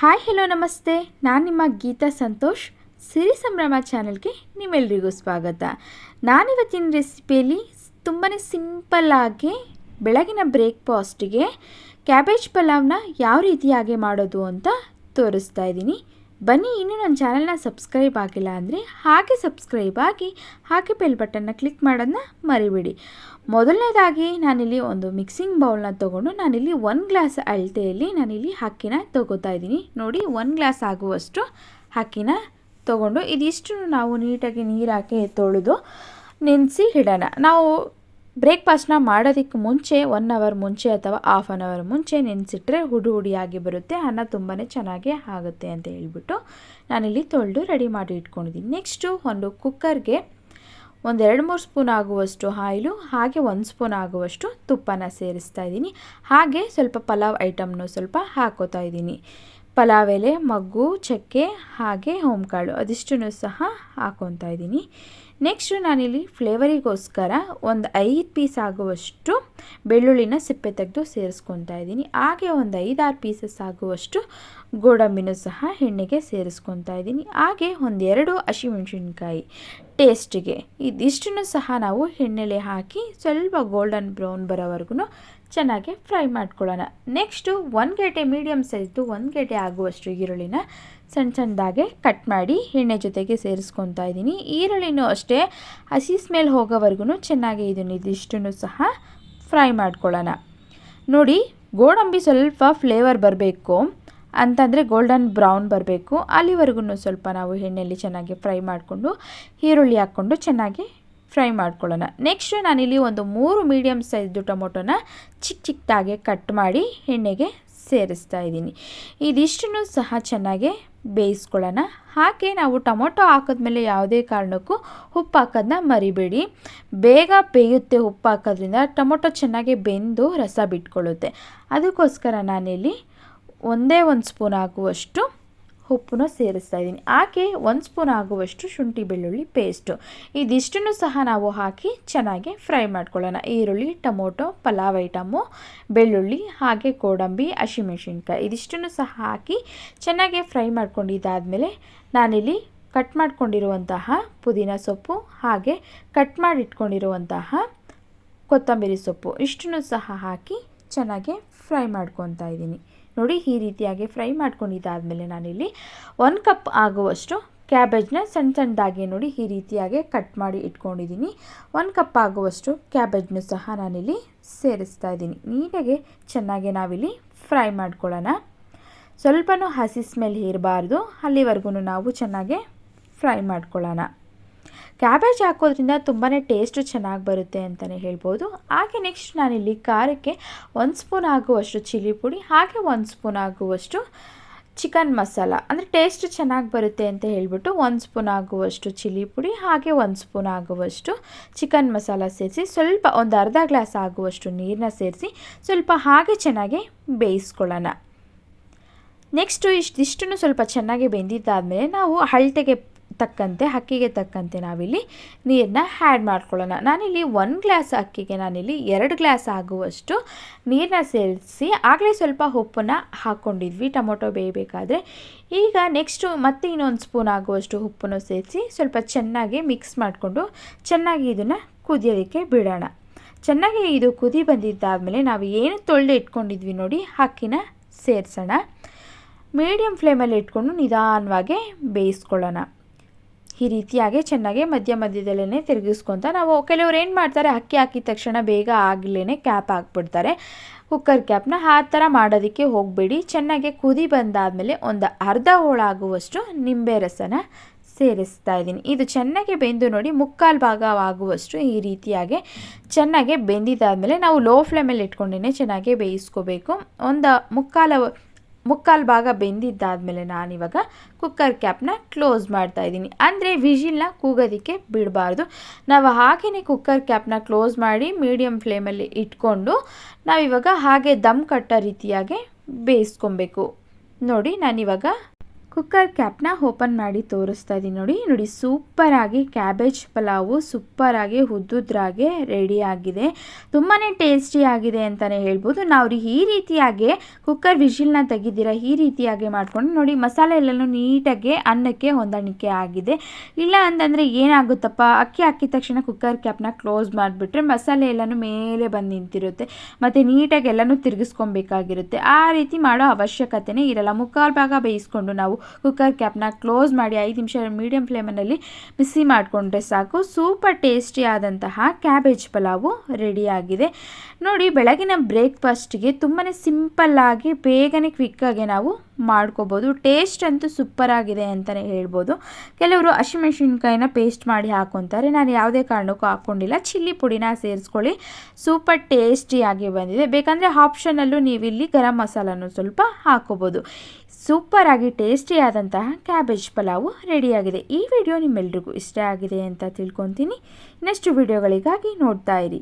Hi hello ನಮಸ್ತೆ. ನಾನು ನಿಮ್ಮ ಗೀತಾ ಸಂತೋಷ್. ಸಿರಿ ಸಂಭ್ರಮ ಚಾನಲ್ಗೆ ನಿಮ್ಮೆಲ್ರಿಗೂ ಸ್ವಾಗತ. ನಾನಿವತ್ತಿನ ರೆಸಿಪಿಯಲ್ಲಿ ತುಂಬಾ ಸಿಂಪಲ್ಲಾಗಿ ಬೆಳಗಿನ ಬ್ರೇಕ್ಫಾಸ್ಟಿಗೆ ಕ್ಯಾಬೇಜ್ ಪಲಾವ್ನ ಯಾವ ರೀತಿಯಾಗಿ ಮಾಡೋದು ಅಂತ ತೋರಿಸ್ತಾ ಇದ್ದೀನಿ. ಬನ್ನಿ, ಇನ್ನೂ ನನ್ನ ಚಾನಲ್ನ ಸಬ್ಸ್ಕ್ರೈಬ್ ಆಗಿಲ್ಲ ಅಂದರೆ ಹಾಗೆ ಸಬ್ಸ್ಕ್ರೈಬ್ ಆಗಿ, ಹಾಗೆ ಬೆಲ್ ಬಟನ್ನ ಕ್ಲಿಕ್ ಮಾಡೋದನ್ನ ಮರಿಬೇಡಿ. ಮೊದಲನೇದಾಗಿ ನಾನಿಲ್ಲಿ ಒಂದು ಮಿಕ್ಸಿಂಗ್ ಬೌಲ್ನ ತೊಗೊಂಡು ನಾನಿಲ್ಲಿ ಒಂದು ಗ್ಲಾಸ್ ಅಳತೆಯಲ್ಲಿ ನಾನಿಲ್ಲಿ ಅಕ್ಕಿನ ತೊಗೋತಾ ಇದ್ದೀನಿ. ನೋಡಿ ಒಂದು ಗ್ಲಾಸ್ ಆಗುವಷ್ಟು ಅಕ್ಕಿನ ತೊಗೊಂಡು ಇದಿಷ್ಟು ನಾವು ನೀಟಾಗಿ ನೀರು ಹಾಕಿ ತೊಳೆದು ನೆನೆಸಿ ಇಡೋಣ. ನಾವು ಬ್ರೇಕ್ಫಾಸ್ಟ್ನ ಮಾಡೋದಕ್ಕೆ ಮುಂಚೆ ಒನ್ ಅವರ್ ಮುಂಚೆ ಅಥವಾ ಹಾಫ್ ಆನ್ ಅವರ್ ಮುಂಚೆ ನೆನೆಸಿಟ್ರೆ ಹುಡು ಹುಡಿಯಾಗಿ ಬರುತ್ತೆ, ಅನ್ನ ತುಂಬಾ ಚೆನ್ನಾಗಿ ಆಗುತ್ತೆ ಅಂತ ಹೇಳ್ಬಿಟ್ಟು ನಾನಿಲ್ಲಿ ತೊಳೆದು ರೆಡಿ ಮಾಡಿ ಇಟ್ಕೊಂಡಿದ್ದೀನಿ. ನೆಕ್ಸ್ಟು ಒಂದು ಕುಕ್ಕರ್ಗೆ ಒಂದು ಎರಡು ಮೂರು ಸ್ಪೂನ್ ಆಗುವಷ್ಟು ಆಯಿಲು, ಹಾಗೆ ಒಂದು ಸ್ಪೂನ್ ಆಗುವಷ್ಟು ತುಪ್ಪನ ಸೇರಿಸ್ತಾ ಇದ್ದೀನಿ. ಹಾಗೆ ಸ್ವಲ್ಪ ಪಲಾವ್ ಐಟಮ್ನು ಸ್ವಲ್ಪ ಹಾಕೋತಾ ಇದ್ದೀನಿ. ಪಲಾವ್ ಎಲೆ, ಮಗ್ಗು, ಚಕ್ಕೆ, ಹಾಗೆ ಹೋಮ್ಕಾಳು ಅದಿಷ್ಟನ್ನು ಸಹ ಹಾಕೊತಾ ಇದ್ದೀನಿ. ನೆಕ್ಸ್ಟು ನಾನಿಲ್ಲಿ ಫ್ಲೇವರಿಗೋಸ್ಕರ ಒಂದು ಐದು ಪೀಸ್ ಆಗುವಷ್ಟು ಬೆಳ್ಳುಳ್ಳಿನ ಸಿಪ್ಪೆ ತೆಗೆದು ಸೇರಿಸ್ಕೊತಾ ಇದ್ದೀನಿ. ಹಾಗೆ ಒಂದು ಐದಾರು ಪೀಸಸ್ ಆಗುವಷ್ಟು ಗೋಡಂಬಿನೂ ಸಹ ಎಣ್ಣೆಗೆ ಸೇರಿಸ್ಕೊತಾ ಇದ್ದೀನಿ. ಹಾಗೆ ಒಂದೆರಡು ಹಸಿಮೆಣಸಿನ್ಕಾಯಿ ಟೇಸ್ಟಿಗೆ ಇದಿಷ್ಟನ್ನು ಸಹ ನಾವು ಎಣ್ಣೆಲೆ ಹಾಕಿ ಸ್ವಲ್ಪ ಗೋಲ್ಡನ್ ಬ್ರೌನ್ ಬರೋವರೆಗೂ ಚೆನ್ನಾಗಿ ಫ್ರೈ ಮಾಡ್ಕೊಳ್ಳೋಣ. ನೆಕ್ಸ್ಟು ಒಂದು ಗೇಟೆ ಮೀಡಿಯಮ್ ಸೈಜ್ದು ಒಂದು ಗೇಟೆ ಆಗುವಷ್ಟು ಈರುಳ್ಳಿನ ಸಣ್ಣ ಸಣ್ಣದಾಗೆ ಕಟ್ ಮಾಡಿ ಎಣ್ಣೆ ಜೊತೆಗೆ ಸೇರಿಸ್ಕೊತಾ ಇದ್ದೀನಿ. ಈರುಳ್ಳಿನೂ ಅಷ್ಟೇ, ಹಸಿ ಸ್ಮೆಲ್ ಹೋಗೋವರೆಗೂ ಚೆನ್ನಾಗಿ ಇದನ್ನು ಇದಿಷ್ಟನ್ನು ಸಹ ಫ್ರೈ ಮಾಡ್ಕೊಳ್ಳೋಣ. ನೋಡಿ, ಗೋಡಂಬಿ ಸ್ವಲ್ಪ ಫ್ಲೇವರ್ ಬರಬೇಕು. ಅಂತಂದರೆ ಗೋಲ್ಡನ್ ಬ್ರೌನ್ ಬರಬೇಕು. ಅಲ್ಲಿವರೆಗೂ ಸ್ವಲ್ಪ ನಾವು ಎಣ್ಣೆಯಲ್ಲಿ ಚೆನ್ನಾಗಿ ಫ್ರೈ ಮಾಡಿಕೊಂಡು ಈರುಳ್ಳಿ ಹಾಕ್ಕೊಂಡು ಚೆನ್ನಾಗಿ ಫ್ರೈ ಮಾಡ್ಕೊಳ್ಳೋಣ. ನೆಕ್ಸ್ಟ್ ನಾನಿಲ್ಲಿ ಒಂದು ಮೂರು ಮೀಡಿಯಮ್ ಸೈಜ್ದು ಟೊಮೊಟೊನ ಚಿಕ್ಕ ಚಿಕ್ಕದಾಗೆ ಕಟ್ ಮಾಡಿ ಎಣ್ಣೆಗೆ ಸೇರಿಸ್ತಾ ಇದ್ದೀನಿ. ಇದಿಷ್ಟನ್ನು ಸಹ ಚೆನ್ನಾಗಿ ಬೇಯಿಸ್ಕೊಳ್ಳೋಣ. ಹಾಗೆ ನಾವು ಟೊಮೊಟೊ ಹಾಕಿದ್ಮೇಲೆ ಯಾವುದೇ ಕಾರಣಕ್ಕೂ ಉಪ್ಪು ಹಾಕೋದನ್ನ ಮರಿಬೇಡಿ. ಬೇಗ ಬೇಯುತ್ತೆ ಉಪ್ಪು ಹಾಕೋದ್ರಿಂದ ಟೊಮೊಟೊ ಚೆನ್ನಾಗಿ ಬೆಂದು ರಸ ಬಿಟ್ಕೊಳ್ಳುತ್ತೆ. ಅದಕ್ಕೋಸ್ಕರ ನಾನಿಲ್ಲಿ ಒಂದೇ ಒಂದು ಸ್ಪೂನ್ ಆಗುವಷ್ಟು ಉಪ್ಪನ್ನು ಸೇರಿಸ್ತಾ ಇದ್ದೀನಿ. ಹಾಗೆ ಒಂದು ಸ್ಪೂನ್ ಆಗುವಷ್ಟು ಶುಂಠಿ ಬೆಳ್ಳುಳ್ಳಿ ಪೇಸ್ಟು ಇದಿಷ್ಟನ್ನು ಸಹ ನಾವು ಹಾಕಿ ಚೆನ್ನಾಗಿ ಫ್ರೈ ಮಾಡ್ಕೊಳ್ಳೋಣ. ಈರುಳ್ಳಿ, ಟೊಮೊಟೊ, ಪಲಾವ್ ಐಟಮು, ಬೆಳ್ಳುಳ್ಳಿ ಹಾಗೆ ಗೋಡಂಬಿ ಹಸಿಮೆಣಸಿನ್ಕಾಯಿ ಇದಿಷ್ಟನ್ನು ಸಹ ಹಾಕಿ ಚೆನ್ನಾಗಿ ಫ್ರೈ ಮಾಡ್ಕೊಂಡಿದ್ದಾದಮೇಲೆ ನಾನಿಲ್ಲಿ ಕಟ್ ಮಾಡ್ಕೊಂಡಿರುವಂತಹ ಪುದೀನ ಸೊಪ್ಪು ಹಾಗೆ ಕಟ್ ಮಾಡಿಟ್ಕೊಂಡಿರುವಂತಹ ಕೊತ್ತಂಬರಿ ಸೊಪ್ಪು ಇಷ್ಟನ್ನು ಸಹ ಹಾಕಿ ಚೆನ್ನಾಗಿ ಫ್ರೈ ಮಾಡ್ಕೊತಾ ಇದ್ದೀನಿ. ನೋಡಿ ಈ ರೀತಿಯಾಗಿ ಫ್ರೈ ಮಾಡ್ಕೊಂಡಿದ್ದಾದಮೇಲೆ ನಾನಿಲ್ಲಿ ಒಂದು ಕಪ್ ಆಗುವಷ್ಟು ಕ್ಯಾಬೇಜ್ನ ಸಣ್ಣ ಸಣ್ಣದಾಗಿ ನೋಡಿ ಈ ರೀತಿಯಾಗಿ ಕಟ್ ಮಾಡಿ ಇಟ್ಕೊಂಡಿದ್ದೀನಿ. ಒಂದು ಕಪ್ ಆಗುವಷ್ಟು ಕ್ಯಾಬೇಜ್ನು ಸಹ ನಾನಿಲ್ಲಿ ಸೇರಿಸ್ತಾ ಇದ್ದೀನಿ. ನೀಟಾಗಿ ಚೆನ್ನಾಗಿ ನಾವಿಲ್ಲಿ ಫ್ರೈ ಮಾಡ್ಕೊಳ್ಳೋಣ. ಸ್ವಲ್ಪನೂ ಹಸಿ ಸ್ಮೆಲ್ ಇರಬಾರ್ದು. ಅಲ್ಲಿವರೆಗೂ ನಾವು ಚೆನ್ನಾಗಿ ಫ್ರೈ ಮಾಡ್ಕೊಳ್ಳೋಣ. ಕ್ಯಾಬೇಜ್ ಹಾಕೋದ್ರಿಂದ ತುಂಬಾ ಟೇಸ್ಟು ಚೆನ್ನಾಗಿ ಬರುತ್ತೆ ಅಂತಲೇ ಹೇಳ್ಬೋದು. ಹಾಗೆ ನೆಕ್ಸ್ಟ್ ನಾನಿಲ್ಲಿ ಖಾರಕ್ಕೆ ಒಂದು ಸ್ಪೂನ್ ಆಗುವಷ್ಟು ಚಿಲ್ಲಿ ಪುಡಿ, ಹಾಗೆ ಒಂದು ಸ್ಪೂನ್ ಆಗುವಷ್ಟು ಚಿಕನ್ ಮಸಾಲ. ಅಂದರೆ ಟೇಸ್ಟ್ ಚೆನ್ನಾಗಿ ಬರುತ್ತೆ ಅಂತ ಹೇಳಿಬಿಟ್ಟು ಒಂದು ಸ್ಪೂನ್ ಆಗುವಷ್ಟು ಚಿಲ್ಲಿ ಪುಡಿ, ಹಾಗೆ ಒಂದು ಸ್ಪೂನ್ ಆಗುವಷ್ಟು ಚಿಕನ್ ಮಸಾಲ ಸೇರಿಸಿ ಸ್ವಲ್ಪ ಒಂದು ಅರ್ಧ ಗ್ಲಾಸ್ ಆಗುವಷ್ಟು ನೀರನ್ನ ಸೇರಿಸಿ ಸ್ವಲ್ಪ ಹಾಗೆ ಚೆನ್ನಾಗಿ ಬೇಯಿಸ್ಕೊಳ್ಳೋಣ. ನೆಕ್ಸ್ಟು ಇಷ್ಟಿಷ್ಟನ್ನು ಸ್ವಲ್ಪ ಚೆನ್ನಾಗಿ ಬೆಂದಿದ್ದಾದಮೇಲೆ ನಾವು ಅಳತೆಗೆ ತಕ್ಕಂತೆ, ಅಕ್ಕಿಗೆ ತಕ್ಕಂತೆ ನಾವಿಲ್ಲಿ ನೀರನ್ನ ಆ್ಯಡ್ ಮಾಡ್ಕೊಳ್ಳೋಣ. ನಾನಿಲ್ಲಿ ಒಂದು ಗ್ಲಾಸ್ ಅಕ್ಕಿಗೆ ನಾನಿಲ್ಲಿ ಎರಡು ಗ್ಲಾಸ್ ಆಗುವಷ್ಟು ನೀರನ್ನ ಸೇರಿಸಿ, ಆಗಲೇ ಸ್ವಲ್ಪ ಉಪ್ಪನ್ನು ಹಾಕ್ಕೊಂಡಿದ್ವಿ ಟೊಮೊಟೊ ಬೇಯಬೇಕಾದ್ರೆ. ಈಗ ನೆಕ್ಸ್ಟು ಮತ್ತೆ ಇನ್ನೊಂದು ಸ್ಪೂನ್ ಆಗುವಷ್ಟು ಉಪ್ಪನ್ನು ಸೇರಿಸಿ ಸ್ವಲ್ಪ ಚೆನ್ನಾಗಿ ಮಿಕ್ಸ್ ಮಾಡಿಕೊಂಡು ಚೆನ್ನಾಗಿ ಇದನ್ನು ಕುದಿಯೋದಕ್ಕೆ ಬಿಡೋಣ. ಚೆನ್ನಾಗಿ ಇದು ಕುದಿ ಬಂದಿದ್ದಾದಮೇಲೆ ನಾವು ಏನು ತೊಳೆದು ಇಟ್ಕೊಂಡಿದ್ವಿ ನೋಡಿ, ಅಕ್ಕಿನ ಸೇರಿಸೋಣ. ಮೀಡಿಯಮ್ ಫ್ಲೇಮಲ್ಲಿ ಇಟ್ಕೊಂಡು ನಿಧಾನವಾಗಿ ಬೇಯಿಸ್ಕೊಳ್ಳೋಣ. ಈ ರೀತಿಯಾಗಿ ಚೆನ್ನಾಗಿ ಮಧ್ಯ ಮಧ್ಯದಲ್ಲೇ ತಿರುಗಿಸ್ಕೊತ ನಾವು ಕೆಲವ್ರು ಏನು ಮಾಡ್ತಾರೆ, ಅಕ್ಕಿ ಹಾಕಿದ ತಕ್ಷಣ ಬೇಗ ಆಗಲೇ ಕ್ಯಾಪ್ ಹಾಕ್ಬಿಡ್ತಾರೆ. ಕುಕ್ಕರ್ ಕ್ಯಾಪ್ನ ಆ ಥರ ಮಾಡೋದಕ್ಕೆ ಹೋಗಬೇಡಿ. ಚೆನ್ನಾಗಿ ಕುದಿ ಬಂದಾದಮೇಲೆ ಒಂದು ಅರ್ಧ ಹೋಳಾಗುವಷ್ಟು ನಿಂಬೆ ರಸನ ಸೇರಿಸ್ತಾ ಇದ್ದೀನಿ. ಇದು ಚೆನ್ನಾಗಿ ಬೆಂದು ನೋಡಿ ಮುಕ್ಕಾಲು ಭಾಗ ಆಗುವಷ್ಟು ಈ ರೀತಿಯಾಗಿ ಚೆನ್ನಾಗಿ ಬೆಂದಿದ್ದಾದಮೇಲೆ ನಾವು ಲೋ ಫ್ಲೇಮಲ್ಲಿ ಇಟ್ಕೊಂಡೇ ಚೆನ್ನಾಗಿ ಬೇಯಿಸ್ಕೋಬೇಕು. ಒಂದು ಮುಕ್ಕಾಲು ಮುಕ್ಕಾಲು ಭಾಗ ಬೆಂದಿದ್ದಾದಮೇಲೆ ನಾನಿವಾಗ ಕುಕ್ಕರ್ ಕ್ಯಾಪ್ನ ಕ್ಲೋಸ್ ಮಾಡ್ತಾ ಇದ್ದೀನಿ. ಅಂದರೆ ವಿಜಿಲ್ನ ಕೂಗೋದಕ್ಕೆ ಬಿಡಬಾರ್ದು. ನಾವು ಹಾಗೆಯೇ ಕುಕ್ಕರ್ ಕ್ಯಾಪ್ನ ಕ್ಲೋಸ್ ಮಾಡಿ ಮೀಡಿಯಮ್ ಫ್ಲೇಮಲ್ಲಿ ಇಟ್ಕೊಂಡು ನಾವಿವಾಗ ಹಾಗೆ ದಮ್ ಕಟ್ಟೋ ರೀತಿಯಾಗೆ ಬೇಯಿಸ್ಕೊಬೇಕು. ನೋಡಿ ನಾನಿವಾಗ ಕುಕ್ಕರ್ ಕ್ಯಾಪ್ನ ಓಪನ್ ಮಾಡಿ ತೋರಿಸ್ತಾ ಇದ್ದೀನಿ ನೋಡಿ. ನೋಡಿ, ಸೂಪರಾಗಿ ಕ್ಯಾಬೇಜ್ ಪಲಾವು ಸೂಪರಾಗಿ ಉದ್ದುದ್ರಾಗೆ ರೆಡಿ ಆಗಿದೆ. ತುಂಬಾ ಟೇಸ್ಟಿ ಆಗಿದೆ ಅಂತಲೇ ಹೇಳ್ಬೋದು. ನಾವು ಈ ರೀತಿಯಾಗಿ ಕುಕ್ಕರ್ ವಿಷಿಲ್ನ ತೆಗಿದ್ದೀರ ಈ ರೀತಿಯಾಗಿ ಮಾಡಿಕೊಂಡು ನೋಡಿ, ಮಸಾಲೆ ಎಲ್ಲನೂ ನೀಟಾಗಿ ಅನ್ನಕ್ಕೆ ಹೊಂದಾಣಿಕೆ ಆಗಿದೆ. ಇಲ್ಲ ಅಂತಂದರೆ ಏನಾಗುತ್ತಪ್ಪ? ಅಕ್ಕಿ ಹಾಕಿದ ತಕ್ಷಣ ಕುಕ್ಕರ್ ಕ್ಯಾಪ್ನ ಕ್ಲೋಸ್ ಮಾಡಿಬಿಟ್ರೆ ಮಸಾಲೆ ಎಲ್ಲನೂ ಮೇಲೆ ಬಂದು ನಿಂತಿರುತ್ತೆ. ಮತ್ತು ನೀಟಾಗಿ ಎಲ್ಲನೂ ತಿರುಗಿಸ್ಕೊಬೇಕಾಗಿರುತ್ತೆ. ಆ ರೀತಿ ಮಾಡೋ ಅವಶ್ಯಕತೆನೇ ಇರಲ್ಲ. ಮುಕ್ಕಾಲು ಭಾಗ ಬೇಯಿಸ್ಕೊಂಡು ನಾವು ಕುಕ್ಕರ್ ಕ್ಯಾಪ್ನ ಕ್ಲೋಸ್ ಮಾಡಿ ಐದು ನಿಮಿಷ ಮೀಡಿಯಂ ಫ್ಲೇಮಲ್ಲಿ ಬಿಸಿ ಮಾಡಿಕೊಂಡ್ರೆ ಸಾಕು. ಸೂಪರ್ ಟೇಸ್ಟಿ ಆದಂತಹ ಕ್ಯಾಬೇಜ್ ಪಲಾವು ರೆಡಿಯಾಗಿದೆ. ನೋಡಿ, ಬೆಳಗಿನ ಬ್ರೇಕ್ಫಾಸ್ಟ್ಗೆ ತುಂಬಾ ಸಿಂಪಲ್ಲಾಗಿ ಬೇಗನೆ ಕ್ವಿಕ್ಕಾಗಿ ನಾವು ಮಾಡ್ಕೋಬೋದು. ಟೇಸ್ಟ್ ಅಂತೂ ಸೂಪರ್ ಆಗಿದೆ ಅಂತಲೇ ಹೇಳ್ಬೋದು. ಕೆಲವರು ಹಸಿಮೆಣಸಿನ್ಕಾಯಿನ ಪೇಸ್ಟ್ ಮಾಡಿ ಹಾಕೊತಾರೆ. ನಾನು ಯಾವುದೇ ಕಾರಣಕ್ಕೂ ಹಾಕ್ಕೊಂಡಿಲ್ಲ ಚಿಲ್ಲಿ ಪುಡಿನ ಸೇರಿಸ್ಕೊಳ್ಳಿ. ಸೂಪರ್ ಟೇಸ್ಟಿಯಾಗಿ ಬಂದಿದೆ. ಬೇಕಂದರೆ ಆಪ್ಷನಲ್ಲೂ ನೀವಿಲ್ಲಿ ಗರಂ ಮಸಾಲನೂ ಸ್ವಲ್ಪ ಹಾಕೋಬೋದು. ಸೂಪರಾಗಿ ಟೇಸ್ಟಿಯಾದಂತಹ ಕ್ಯಾಬೇಜ್ ಪಲಾವು ರೆಡಿಯಾಗಿದೆ ಈ ವಿಡಿಯೋ ನಿಮ್ಮೆಲ್ರಿಗೂ ಇಷ್ಟ ಆಗಿದೆ ಅಂತ ತಿಳ್ಕೊತೀನಿ. ಇನ್ನಷ್ಟು ವಿಡಿಯೋಗಳಿಗಾಗಿ ನೋಡ್ತಾ ಇರಿ.